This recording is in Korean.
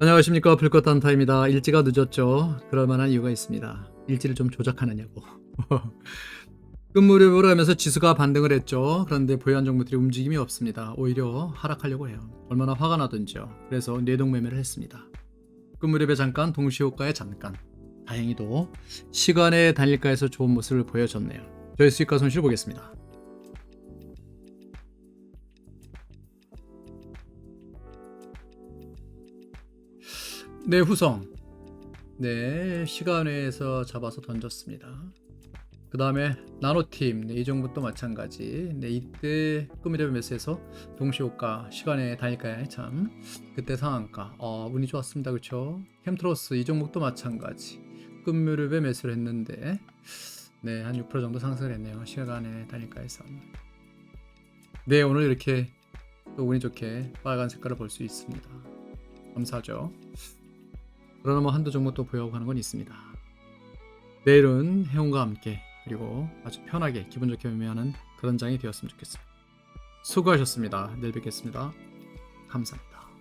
안녕하십니까 불꽃 단타입니다. 일지가 늦었죠. 그럴 만한 이유가 있습니다. 일지를 좀 조작하느냐고. 끝무렵으로 하면서 지수가 반등을 했죠. 그런데 보유한 종목들이 움직임이 없습니다. 오히려 하락하려고 해요. 얼마나 화가 나던지요. 그래서 뇌동 매매를 했습니다. 끝무렵에 잠깐 동시호가에 잠깐. 다행히도 시간의 단일가에서 좋은 모습을 보여줬네요. 저희 수익과 손실 보겠습니다. 네, 후성. 네, 시간 외에서 잡아서 던졌습니다. 그 다음에 나노팀, 네, 이 정도도 마찬가지. 네, 이때 매스에서 동시호가, 시간의 단일가에 참, 그때 상한가. 어, 운이 좋았습니다. 그쵸? 캠트로스, 이 종목도 마찬가지. 끝무렵에 매수를 했는데, 네, 한 6% 정도 상승을 했네요. 시간의 단일가에서. 네, 오늘 이렇게 또 운이 좋게 빨간 색깔을 볼 수 있습니다. 감사하죠. 그러나 뭐 한두 종목 또 보여가는 건 있습니다. 내일은 해운과 함께 그리고 아주 편하게 기분 좋게 매매하는 그런 장이 되었으면 좋겠습니다. 수고하셨습니다. 내일 뵙겠습니다. 감사합니다.